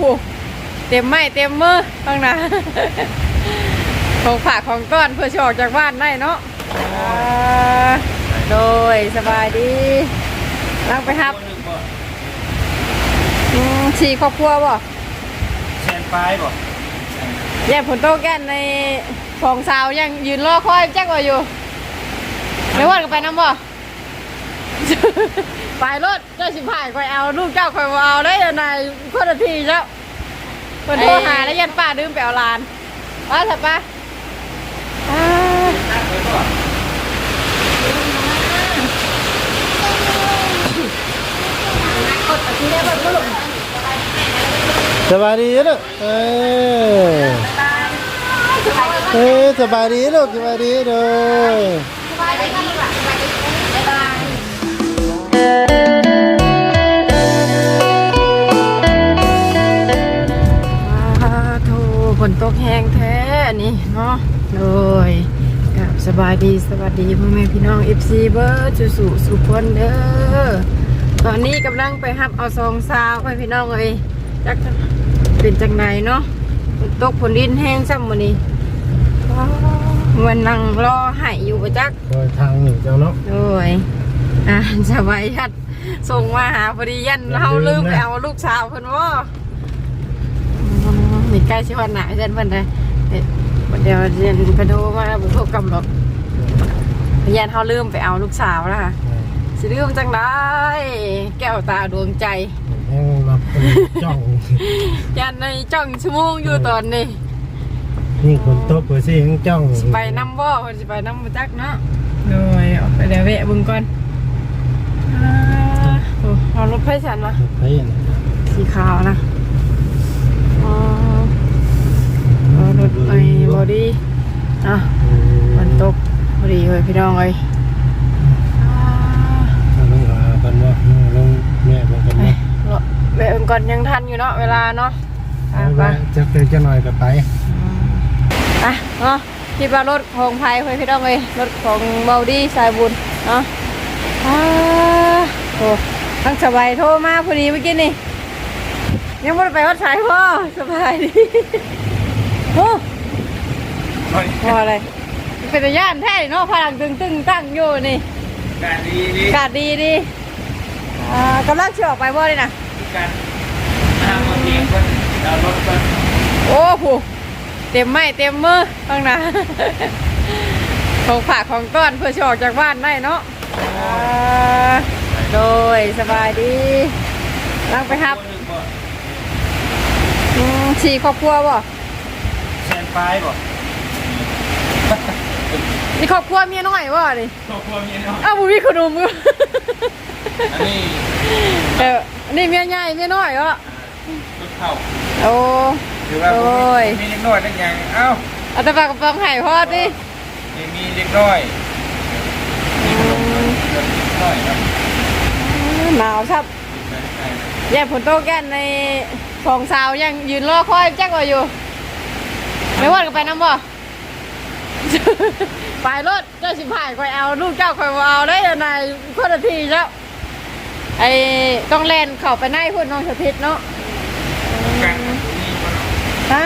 ผูเต็มไม้เต็มมือข้างหน้าของฝากของก้อนเพื่อจะออกจากบ้านได้เนาะอ่าโดยสบายดีลังไปครับอืมชีครอบครัวบ่แซนปลายบ่แย่ผลโตแก่นในของสาวยังยืนรอคอยแจ๊กว่าอยู่ไม่ว่ากันไปน้ำบ่ ไปรถเจ้าสิผ่ายคอยเอาลูกเจ้าคอยบ่เอาได้ยังไงคนละทีเจ้าคนโทรหาแล้วยันป้าดื่มไปเอาลานป้าเถอะป้าอ่าสบายดีลูกเออเออสบายดีลูกสบายดีเลยอ่าโถ ฝนตกแห้งแท้นี่เนาะเลยกับสบายดีสวัสดีพ่อแม่พี่น้อง FC เบอร์จุสุสุพนเด้อตอนนี้กำลังไปฮับเอาซองซาวไปพี่น้องเลยจักเป็นจังไหนเนาะฝนตกฝนดินแห้งซ้ำมื้อนี้ว้าวมันนั่งรอให้อยู่ประจักคอยทางหนึ่งเจ้าเนาะโอ้ย อ่าสบายยัดส่งมาหาพอดียันอย่าเราลืลืมมนะไปเอาลูกสาวเพิ่นว่ามีใกล้ชิวันหนาเช่นเพิ่นเลยเอ๊ะเดี๋ยวเรียนไปดูมาบุพกรรมหรอกยันเขาลืมไปเอาลูกสาวแล้วค่ะสิลืมจังได้แก้วตาดวงใจแห้งมาเป็นจ้องยันในจ้องชั่วโมงอยู่ตอนนี้นี่คนโต๊ะเปิดซี่ยังจ้องสิไปน้ำบ่เพิ่นสิไปน้ำมาจักเนาะโดยออกไปเดี๋ยวแวะเบึงก่อนอ่า โอ้เอารถไฟฉันมาเฮ้ยนะสีขาวนะอ๋อเอารถไอ้บอดี้อะมันตกพอดีเลยพี่น้องเลยอ่าลงหากันว่าลงแม่บอกกันไปว่าเลาะแวะเอิ้นก่อนยังทันอยู่เนาะเวลาเนาะไปไป จะเกิดจะหน่อยก็ไปอะเนาะคิดว่ารถของไทยเพื่อนพี่น้องเลยรถของเบาดี้สายบุญเนาะอ่าโอ้ทั้งสบายโทรมาพอดีเมื่อกี้นี่ ยังไม่ได้ไปวัดสายพ่อสบายดีโอ้เฮ้ยพออะไรเป็นตาย่านแท้เนาะพลังตึงตึงตั้งอยู่นี่การดีดีอากาศดีดีอ่ากำลังเชื่อออกไปบ่เลยนะการทำมาเพียงคนดาวรถคนโอ้โหเต็มไม้เต็มมือข้างหน้าของฝากของก้อนเพื่อจะออกจากบ้านได้เนาะอ่า โดยสบายดีลังไปครับอืมชีครอบครัวบ่แซนปลายบ่นี่ครอบครัวเมียน้อยบ่นี่ครอบครัวเมียน้อยอ้าวบุมีขนมอยู่อันนี้เอออันนี่เมียใหญ่เมียน้อยวะรถเข้าโอ้ถือว่าโอ้ยมีเล็กน้อยนั่นยังเอ้าเอาแต่ปากกระป๋องไห่พอดินี่มีเล็กน้อยมีขนมเล็กน้อยครับ หนาวครับแย่ผลโตแก่นในของสาวยังยืนรอคอยแจ๊กว่าอยู่ ไม่ว่ากันไปน้ำบ่ไปรถเจ้าสิผ่ายคอยเอาลูกเจ้าคอยบ่เอาได้ยังไงคนละทีแล้วไอ้ต้องแลนเข้าไปในพุ่นน้องสถิตเนาะกันนี่บ่ฮะ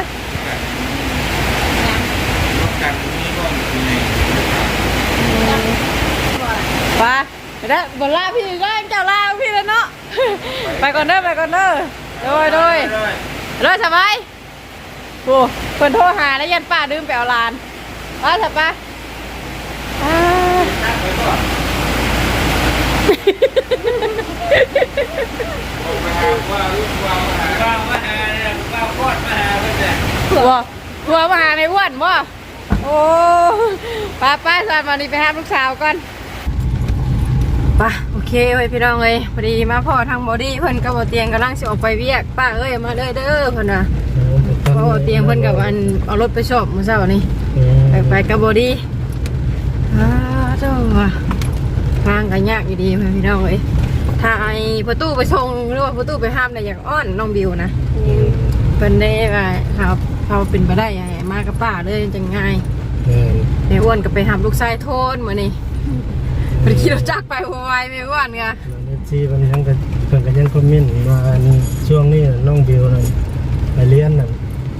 รถ กันนี่บ่อยู่ในไปไปได้บนลาพี่ได้เจ้าลาพี่แล้วเนาะ ไปก่อนเด้อไปก่อนเด้อโดยโดยรถสบายโอ้เพิ่นโทรหาแล้วยันป้าดื่มไปเอาหลานป้าเถอะป้าอ่าว่าลูกว่ามาหาว่ามาหาเนี่ยว่าพอดมาหาเพิ่นเนี่ยกลัวกลัวมาหาในอ้วนบ่โอ้ป้าป้าสอนมานี่ไปหาลูกสาวก่อนไป่ะโอเคเว้ยพี่น้องเอ้ยพอดีมาพ่อทางบอดี้เพิ่นกับบ่เตียงกำลังสิออกไปเวียกป้าเอ้ยมาเลยเด้อเพิ่นน่ะเพราะว่าเตียงเพิ่นกับอันเอารถไปชอบมื้อเช้านี่ไปไปกับบอดี้อ้าวเจ้าว่ะทางกันยากอยู่ดีไหมพี่น้องเอ้ยถ้าไอ้ประตูไปส่งหรือว่าประตูไปห้ามเนี่ยอยากอ้อนน้องบิวนะเป็นได้ว่าเขาเขาเป็นไปได้ไงมากับป้าเลยจังง่ายแม่อ้วนก็ไปทำลูกชายโทนเหมือนนี่ ไปขี่รถจักรไปหัวไวไม่อ้วนไงที่มันยังกันเพิ่นก็ยังคอมเมนต์ว่าอันช่วงนี้น้องบิวนั่นไปเรียนน่ะ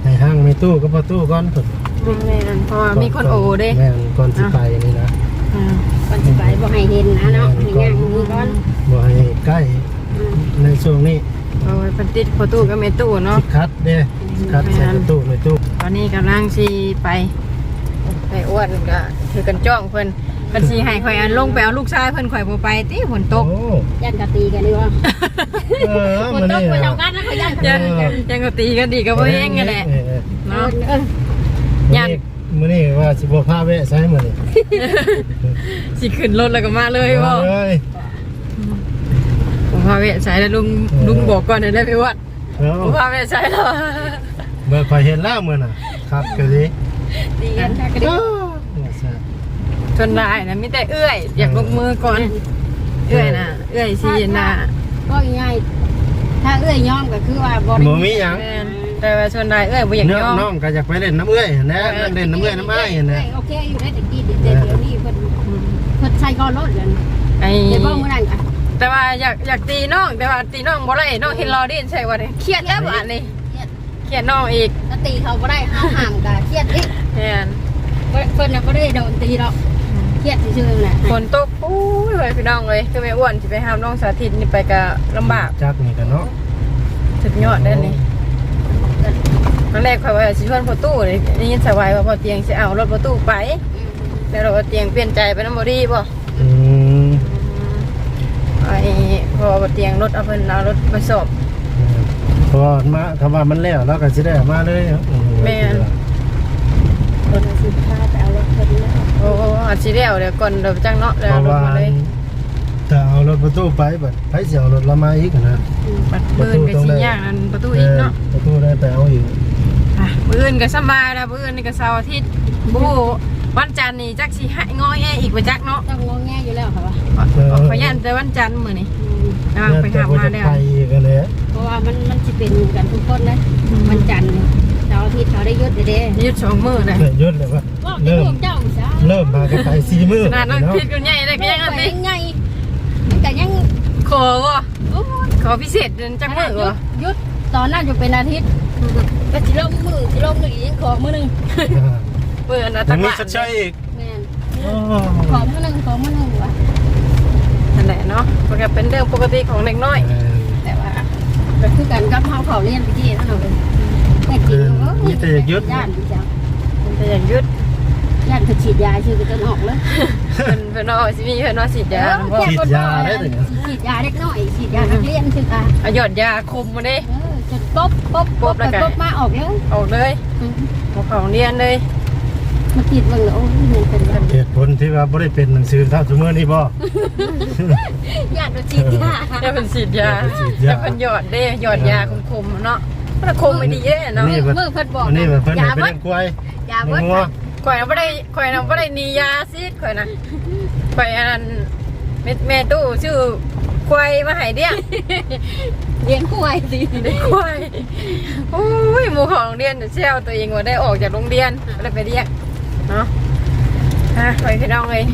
ให้ห้างไม่ตู้ก็พอตู้ก่อนพุ่นแม่นเพราะว่ามีคนโอเด้แม่นก่อนสิไปนี่นะอ่าก่อนสิไปบ่ให้เห็นนะเนาะให้ย่างมือก่อนบ่ให้ใกล้ในช่วงนี้เอาไว้เป็นติดประตูก็ไม่ตู้เนาะ สิคัดเด้สิคัดใส่ประตู้ในตู้ตอนนี้กำลังสีไปไปอ้วนก็ถือกันจ้องเพิ่น เพิ่นสีให้ข่อยอันลงไปเอาลูกชายเพิ่นข่อยบ่ไปติฝนตกโอ้ย่านกะตีกันดีว่าเออฝมันนตกนี่ไปอะเท่ากันนะเขาย่านยักันงยังก็ตีกันดีก็บ่แห้งกันแหละเออเออเนาะ เออยัน มื้อนี้ว่าสิบ่พาแวะใช้มื้อนี้สิขึ้นรถแล้วก็มาเลยบ่เอ้ยผมพาเวะใช้แล้วลุงลุงบอกก่อนเดี๋ยวได้ไปวัดเอ้าผมพาเวะใช้แล้ว เมื่อข่อยเห็นแล้วมื้อน่ะ ครับก็สิตีกันค่ะก็ดีเนี่ยซะ ชนได้นะมีแต่เอื้อย อยากลงมือก่อน เอื้อยนะเอื้อยซีนะก็ง่ายถ้าเอื้อยยอมก็คือว่าบ่บ่มีหยังแม่นแต่ว่าชนได้เอื้อยบ่อยากน้ยอมน้องก็อยากไปเล่นน้ำเอื้อยนะเออเล่นน้ำเอื้อยน้ำอ้ายนะโอเคอยู่ได้แต่กี้เดี๋ยวเดี๋ยวนี้เพิ่นเพิ่นใช้ก้อนรถกันไอ้เดี๋ยวบ่มื้อนั้นอะแต่ว่าอยากอยากตีน้องแต่ว่าตีน้องบ่ได้น้องเห็นรอดินใช่ว่าเนี่ยเครียดแล้วอันนี้เครียดเครียดน้องอีกถ้าตีเขาบ่ได้ห้าห่างก็เครียดอีกแม่น เพิ่นน่ะบ่ได้โดนตีหรอกเค รียดซื่อๆแหละฝนตกปุ้ยเว้ยพี่น้องเอ้ยคือแม่อ้วนสิไปหามน้องสาธิตนี่ไปก็ลำบากจักนี่กันเนาะสุดยอดได้นี่ตอนแรกข่อยว่าสิชวนพ่อตู้เลยได้ยินสวายว่าพ่อเตียงสิเอารถพ่อตู้ไป แล้วเราก็เตียงเปลี่ยนใจไปน้ำบอดี้บ่อืมไอ้พอบ่เตียงรถเอาเพิ่นเอารถมาสอบ เพราะว่ามาคำว่ามันแล้วเราก็สิได้มาเลยครับแม่น รถสิพาไปเอารถเพิ่นแล้ว โอ้อาจสิแล้วเดี๋ยวก่อนเดี๋ยวจังเนาะแล้วเพราะรถว่ามาเลยถ้าเอารถประตูไปบัดไปสิเอารถเรามาอีกนะบัดปืนก็สิยากนั่นประตูอีกเนาะประตูได้ไปเอาอีกอะปืนก็สำบายแล้วปืนนี่ก็เสาร์อาทิตย์บ่ฮู้วันจันทร์นี่จักสิหายงอแงอีกบ่จักเนาะต้องงอแงอยู่แล้วค่ะว่าขอยันแต่วันจันทร์มื้อนี้กำลังไปหามาแล้วไปกันเลยเพราะว่ามันมันสิเป็นกันทุกคนนะมันจันทร์เสาร์อาทิตย์เขาได้หยุดเด้ยึดสองมื้อเลยยศเลยว่าว่าเริ่มพวกเจ้าซะ เริ่มมากันไปสี่มือขนาดน้องเนาะพิษกันใหญ่เลยก็ยังอันไปนี้ไงมันก็ยังขอบ่โอ้ยขอพิเศษเดือนจังมื้อบ่หยุดตอนนั้นจะเป็นอาทิตย์ก็สิลงมือสิลงมืออีกยังขอมือหนึงเปิดนะยัตังกมีละชดเชยอีกแม่นอ๋อขอมือหนึงขอมือหนึงว่ะนั่นแหละเนาะมันก็เป็นเรื่องปกติของเด็กน้อย แต่ว่าก็คือกันกับเฮาเขาเรียนไปที่นั่นเอาเลยแต่จริงเออมีแต่อยากหยุดย่านจังมันจะอย่างยุด ย่านคือฉีดยาชื่อก็จนออกเลยเพิ่นเพิ่นเอาสิมีเพิ่นว่าฉีดยาบ่ฉีดยาได้เลยเนี่ยฉีดยาเล็กน้อยฉีดยานักเรียนชื่ออะเอาหยอดยาคุมมาเด้เออจนป๊บป๊บป๊บแล้วกันป๊บมาออกเลยออกเลยบ่เข้าโรงเรียนเลยมาติดเบิ่งแล้วโอ้ยมันเป็นแบบเหตุผลที่ว่าบ่ได้เป็นหนังสือเท่าสมอนี่บ่ย่านเราฉีดยาจะเป็นฉีดยาฉีดยาจะเป็นหยอดเด้หยอดยาคุมๆเนาะมันคุมไม่ดีเด้เนาะนี่เพิ่มือเพิ่นบอกอันนี้เพิ่นยาให้ไปเบิเลี้ดยงควายยาเบิดงัว ข่อยน่ะบ่ได้ข่อยน่ะบ่ได้หนียาซิข่อยน่ะข่อยอันนั้นแม่แม่ตู้ชื่อควายมาให้เลี้ยงเลี้ยงควายสิได้ควายโอ้ยหมู่ของโรงเรียนเชี่ยวตัวเองว่าได้ออกจากโรงเรียนไม่ได้ไปเรียกเนาะฮะไปพี่น้องเลย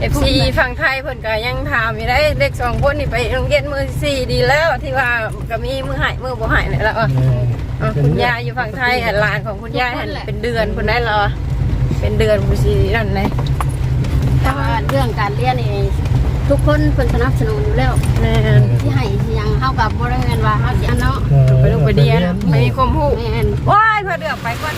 เอฟซีฝั่งไทยเพิ่นก็ยังถามอยู่ได้เด็กสองคนนี่ไปโรงเรียนมือสี่ดีแล้วที่ว่าก็มีมือหายมือบ่หายนี่แหล้วอะเออคุณยายอยู่ฝั่งไทยอะหลานของคุณยายหั่นเป็นเดือนคุณได้เหรอ เป็นเดือนผู้ซีนั่นเลยแต่ว่าเรื่องการเรียนนี่ทุกคนเพิ่นสนับสนุนอยู่แล้วแม่นที่ให้ที่ยังเฮากับ่ได้แม่นว่าเฮาสิอันเนาะไปลูกไปเรียนไม่มีความรู้แม่นว้ายพอเดือกไปก่อน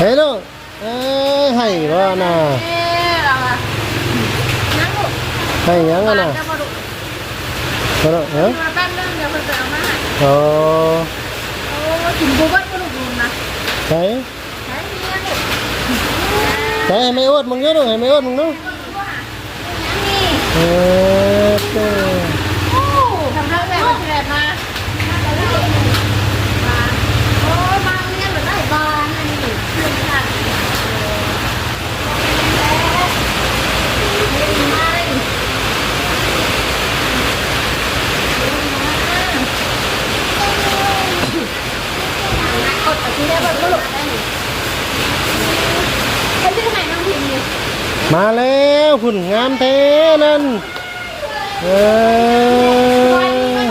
เฮ้ยลูกเอ้ยให้บ่น่ะ เอ๊ะเราอะนั่งลูก ให้หยังอะน่ะ จะมาดู บ่ลูกเอ้ย มาแป๊บนึงเดี๋ยวเพิ่นไปเอามาให้ โอ้ โอ้กินกูเบิ้ลก็ลูกดูนะใช่ใช้เมียลูกใช่ให้ไม่อดมึงเยอะลูกให้ไม่อดมึงเนาะเออ มาแล้วหุ่นงามเทนั่นเออ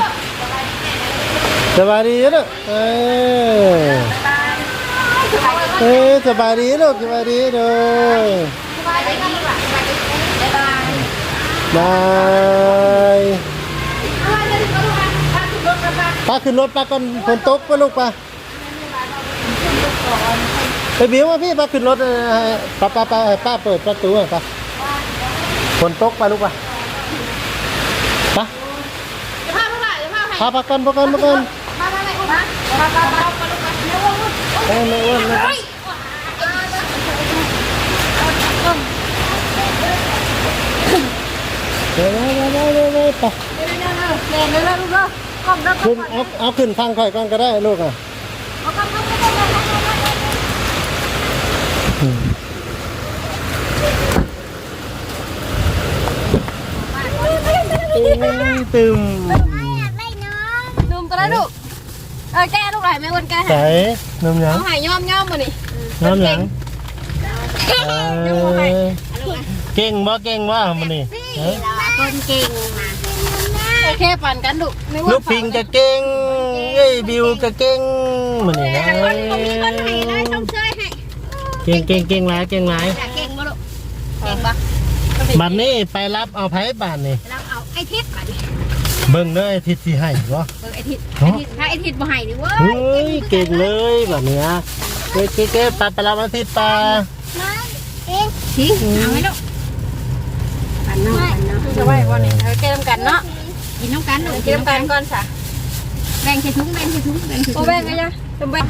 สบายดีเนอะเออเออสบายดีเนอะสบายดีเนอะบายบายป้าขึ้นรถป้าก่อนฝนตกป่ะลูกป่ะาไปบิวมาพี่ป้าขึ้นรถเออป้าป้าป้าป้าเปิดประตูอะป้าฝนตกป้าลูกป้าป้าพาป้าก่อนป้าก่อนป้าก่อนเอ้ยไม่อ้วนไม่อ้วนเดี๋ยวเดี๋ยวเดี๋ยวเดี๋ยวเดี๋ยวป้าเล่นเลยลูกเด้อก้มเด้อขึ้นเอาเอาขึ้นทางข่อยก่อนก็ได้ลูกอะ ตึมดูมตัวนั้นลูกเออแก้ลูกหลายไม่วนแก้ใส่น้ำหยังเอาหายย่อมย่อมมานี่น้ำหยังเออเก่งบ่เก่งบ่มันนี่ฮะคนเก่งมาโอเคปั่นกันลูกไม่วนลูกพิงก็เก่งเอ้ยบิวก็เก่งมันนี่นะคนคนคนให้เลยต้องช่วยให้เก่งเก่งเก่งหลายเก่งหลายอยากเก่งบ่ลูกเก่งปะบัดนี้ไปรับเอาไผบาทนี่เราเอา ไอ้ทิศก่อนดิเบิ่งเด้อไอ้ทิศสิให้บ่เออไอ้ทิศไอ้ทิศถ้าไอ้ทิศบ่ให้นี่เว้ยเฮ้ยเก่งเลยแบบเนี้ยเก๋เก๋เก๋ปลาปลาอาทิตย์ปลาทิ้งเอาไว้ลูกปันเนาะปันเนาะจะไหววันนี้เออแก้น้ำกันเนาะกินน้ำกันลูกกินน้ำกันก่อนสะแบ่งใส่ถุงแบ่งใส่ถุงแบ่งใส่ถุโอ้งแบ่งกันยังจมแบ่ง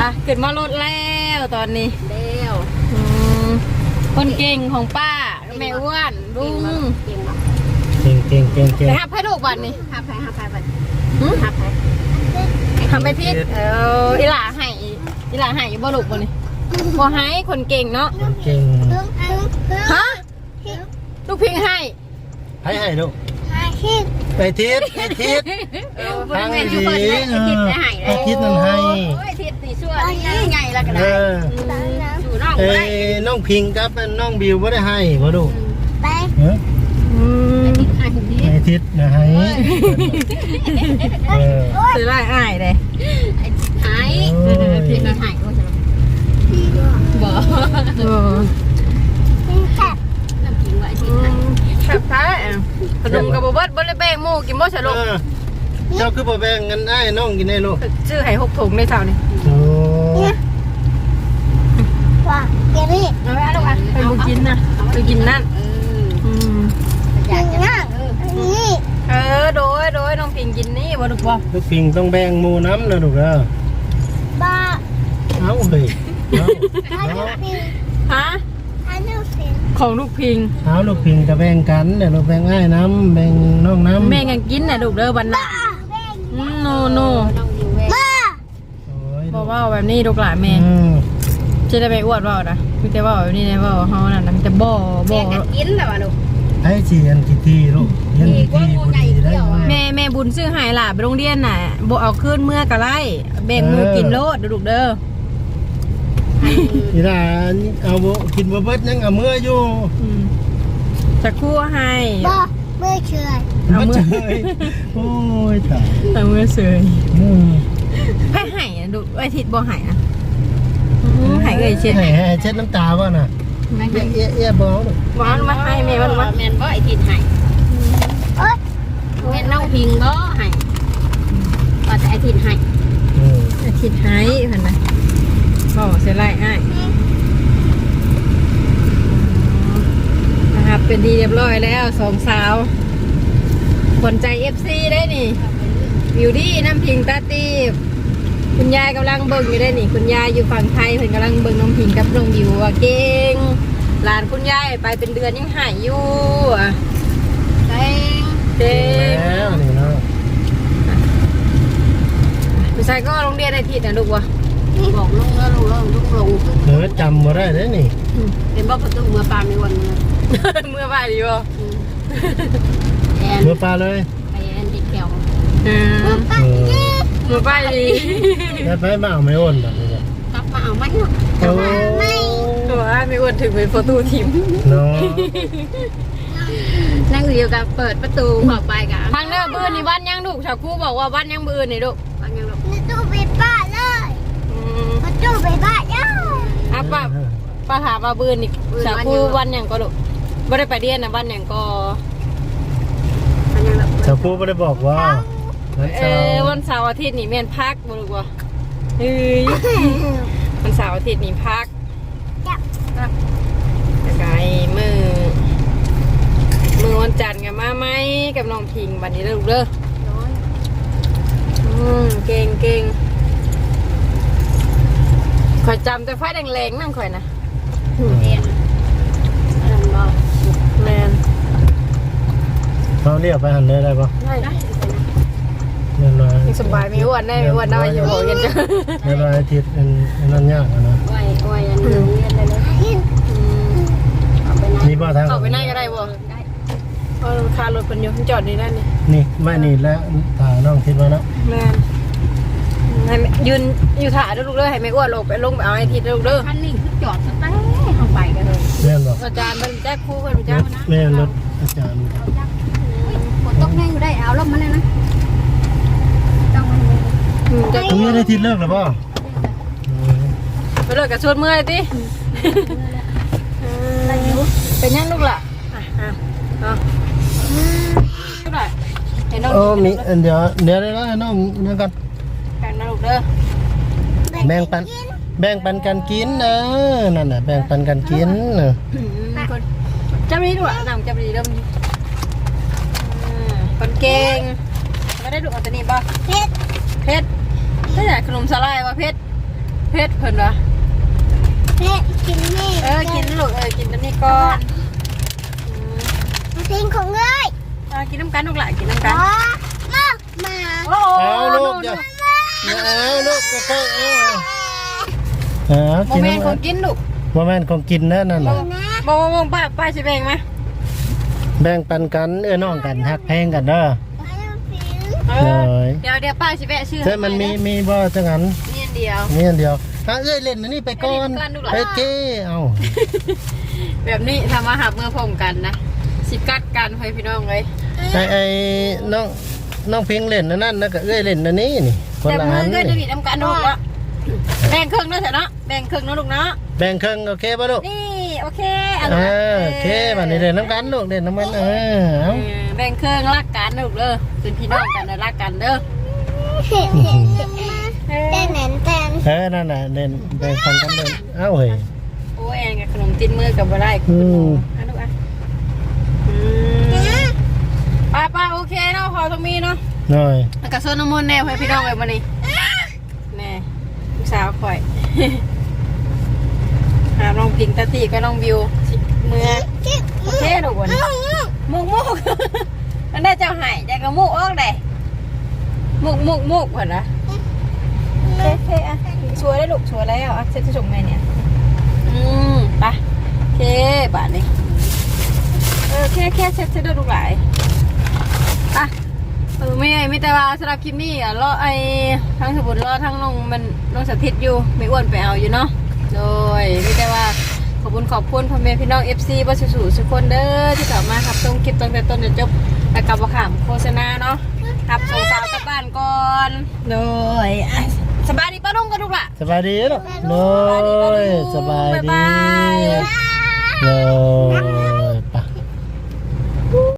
อะขึ้นมารถแล้วตอนนี้เร็วอืมคนเก่งของป้าแม่อ้วนลุงเก่งบ่ เก่งเก่งเก่งเก่งไปหับให้ลูกบัตรนี่หับไปหับไปบัดหึหับไปทำไปพิษเอออีหล่าให้อีหล่าให้อยู่บ่ลูกบ่นี่บ่ให้คนเก่งเนาะเก่งฮะลูกพิงให้ให้ให้ลูกไปทิศไปทิศทางแม่นดีอยู่เพิ่นให้ไอ้ทิศได้ให้ไอ้ทิศนั่นให้โอ้ยไอ้ทิศนี่ชั่วนี่ใหญ่แล้วก็เอได้อสู่น้องเอ้บ่ได้ยน้องพิงกับน้องบิวไม่ได้ให้บ่ลูกไปเฮ้ยอืมให้ ถึงที่ไอ้ทิศนะให้เออซื้อไล่อ้ายเลยหายโอ้ยทิศนี่หายว่าจะบ่เออน้ำจริงว่าไอ้ทิศหายครับท้ายขนมกับบ่เบิดบ่ได้แบ่งหมู่กินบ่ใช่ลูกเออเจ้าคือบ่แบ่งเงินไอ้ายน้องกินได้ลูกชื่อให้หกถุงในเช้านี่โอ้เอาไว้ลูกอะไปบ่กินนะไปกินนั่นเอออืมอยากจะ เออเออโดยโดยน้องพิงกินนี่บ่ลูกบ่ลูกพิงต้องแบ่งหมู่น้ำนะลูกเด้อเอาเฮ้ยเอาเอาฮะของลูกพิงเอาลูกพิงก็แบ่งกันเดี๋ยวลูกแบ่งไอ้ายน้ำแบ่งน้องน้ำแม่กันกินน่ะลูกเด้อบันน่ะอืมโนโนน้องอยู่เว้ยโอ้ยบ่เว้าแบบนี้ลูกหลานแม่อืมจะได้ไปอวดเว้านะมีแต่เว้าแบบนี้ได้เว้าเฮานั่นน่ะมีแต่บ่บ่แบ่งกันกินแล้วว่ะลูก ให้เชียนกี่ทีลูก เรียนกี่ทีบุรีได้ไหมแม่แม่บุญซื้อให้ล่ะไปโรงเรียนน่ะบ่เอาคืนเมื่อกะไรแบ่งหมู่กินโลดเด้อลูกเด้อนี่ล่ะเอาบ่กินบ่เบิดยังเอาเมื่ออยู่อืมจะครู่ให้บ่เอาเจมือยโอ้ยตายเอามือเสยอืมให้ให้อะลูกไอ้ทิศบ่ให้นะอือให้เอ้ยเช็ดให้ให้เช็ดน้ำตาบ่น่ะเอ๊ะเอ๊ะเอ๊ะบ่เอาลูกหวานมาให้แม่มันมาแม่นบ่ไอ้ทิศหายแม่นน้องพิงบ่หายว่าแต่ไอ้ทิศหายอืมไอ้ทิศให้เพิ่นน่ะบ่เสียไรอ้ายนะครับ เป็นดีเรียบร้อยแล้วสองสาวคนใจ FC ได้นี่วิวดี้น้ำพิงตาตีบคุณยายกำลังเบิ่งอยู่ได้นี่ คุณยายอยู่ฝั่งไทยเพิ่นกำลังเบิ่งน้องพิงกับน้องวิวว่าเก่งหลานคุณยายไปเป็นเดือนยังหายอยู่อะเต้ง เก่งแล้วนี่เนาะผู้ชายก็โรงเรียนอาทิตย์นะลูกวะบอกลุงแล้วลุงแล้วลุงลงเออจำบ่ได้เด้อนี่เป็นบ่ประตูเมื่อปานในวันนี้เมื่อบ่ายดีบ่แอนเมื่อปลาเลยไปแอนติดแก้วอืมเออเมื่อบ่ายดีแล้วไปมาเอาไม่โอนแบบนี้เนี่ยกลับมาเอามันเนาะโอ้ตัวอันไม่อ้วนถึงเป็นประตูทิมเนาะ นั่งอยู่กับเปิดประตูออกไปกับทางเด้อบื้อนี่บ้านยังลูกชาวครูบอกว่าบ้านยังบื้อนี่ลูกบางอย่างแบบประตูไปบ้านเลยอืมประตูไปบ้านเลยอะป้าป้าถามว่าบื้อนี่ชาวครูบ้านยังก็ลูกไม่ได้ไปเรียนนะบ้านยังก็บางอย่างแบบชาวพูไม่ได้บอกว่าวันเอเสาอร์วันเสาร์อาทิตย์นี่แม่นพักบ่ลูกวะเฮ้ยวันเสาร์อาทิตย์นี่พักจับ แล้วก็ไอ้มือ มือวันจันทร์กับมาไหมกับน้องพิงบัดนี้เด้อลูกเด้อน้อยอืมเก่งเก่งคอยจำแต่ไฟแดงๆนั่งคอยนะเรียนอะไรบอกแมนเขาเรียกไปหันเลยได้ปะได้ได้เงินมายังสบายไม่อ้วนได้ไม่อ้วนได้อย่าบอกกันจ้ะเงินมาอาทิตย์อันอันนั้นยากอะนะไหวไหวอันนี้เรียนเลยเลยอืมเอาไปไหนนี่บ่ทางเข้าไปไหนก็ได้บ่ได้ เพราะคารถเป็นอยู่จอดนี่ได้นี่นี่ไม่นี่แล้วตาน้องคิดว่าเนาะแมนให้แม่ยืนอยู่ถ่ายด้วยลูกเด้อให้ไม่อ้วนลงไปลงไปเอาไอ้ทีเด้อลูกเด้อคันนี้คือจอดสตั้งเข้าไปกันเลยแม่นบอกอาจารย์มันแจ้งครูเพิ่นจ้านะแม่นรถอาจารย์เอาจักฝนตกแห้งอยู่ได้เอาลมมาเลยนะต้องมันเลยอืมจะตรงนี้ได้ทิศเลิกหรือเปล่าไปเลิกกับชวนเมื่อยติเป็นยังลูกล่ะอะอะเอาลู กล่ะเห็นน้องโอ้มีอันเดี๋ยวเดี๋ยวได้แล้วน้องนั่นกันกันนะลูกเด้อแบ่งปัน แบ่งปันกันกินเออนั่นน่ะแบ่งปันกันกินเอออืมคนจับดีด้วยน้ำจับดีเริ่มอ่าคนเก่งไม่ได้ดูอันนี้ป่ะเพชรเพชรนี่แหละขนมสลายป่ะเพชรเพชรเพิ่นวะเพชรกินนี่เออกินลูกเออกินอันนี้ก่อนอืม เพลงของเลยอ่ากินน้ำกันลูกหลานกินน้ำกัอ๋นอมามาโอ้โหเอาลูกอย่าอย่าเอาลูกก็ค่อยเอาเอาโมกินเมนต์ของกินลูกโมเมนต์ของกินนะนั่นน่ะนะโมโมป้าป้าสิแบ่งไหมแบ่งปันกันเอ้อน้องกันฮักแพงกันเด้อไม่ต้องผิวเอเลอยเดี๋ยวเดี๋ยวป้าสิแบะชื่อใช่มันมีมีบ่จังหันนี่อันเดียวนี่อันเดียวถ้าเอ้ยเล่นอันนี้ไปก่อนเล่นก่อนดูเหรอไปเก้เอาแบบนี้ทำมาหับเมื่อพร้อมกันนะ สิกัดกันให้พี่น้องเลยไอ้ไอ้น้องน้องเพียงเล่นอันนั่นแล้วก็เอ้ยเล่นอันนี้นี่คนแต่ละมือัอนก็จะนี่มีน้ำกันลูกละแบ่งครึ่งเนาะเถอะเนาะแบ่งครึ่งเนาะลูกเนาะแบ่งครึ่งโอเคป่ะลูกนี่โอเคเออโอเคบัดนี้เล่นน้ำกันลูกเล่นน้ำมันเออเอเอาอแบ่งครึ่งรักกันนะลูกเด้อเป็นพี่น้องกันนะรักกันเด้อเห็นเห็นเต้นเต้นเต้นเออนั่นน่ะเล่นแบ่งปันกันเล่นเอ้าเฮ้ยโอ้ยแองกับขนมจิ้นมือกับบ่ได้คุณอืม อะลูกอะอืมป้าป้าโอ เคเนาะพอตรงนี้เนาะหน่อยแล้วก็โซนน้ำมันต์แน่ให้พี่น้องเลยมานี่แน่ลูกสาวข่อยหาน้องพิงตาตีก็น้องวิวสิเมื่อโอเคหนูวันนี้มุกมุกนั่นได้เจ้าหายแต่ก็มุกออกได้มุกมุกมุกผ่อนนะโอเคโอเคอะช่วยได้ลูกช่วยแล้วอะเซ็ตส่งไงเนี่ย อืมไปโอเคบาทนี้เออแค่แค่เซ็ตเซ็ตได้ลูกหลาย อะเออไม่ไงไม่แต่ว่าสำหรับคลิปนี้อะรอไอ้ทั้งสมุนรอทั้งน้องมันน้องสถิตอยู่ไม่อ้วนไปเอาอยู่เนาะโดยไม่แต่ว่าขอบคุณขอบคุณพ่อแม่พี่น้อง FC บัสสูทุกคนเด้อที่เข้ามาครับชมคลิปตั้งแต่ต้นจนจบแล้วกับว่าขามโฆษณาเนาะครับส่งสาวกลับบ้านก่อนโดยอะสบายดีป้าลุงกันลูกล่ะสบายดีลูกโน้ยสบายบ๊ายดีบายโน้ย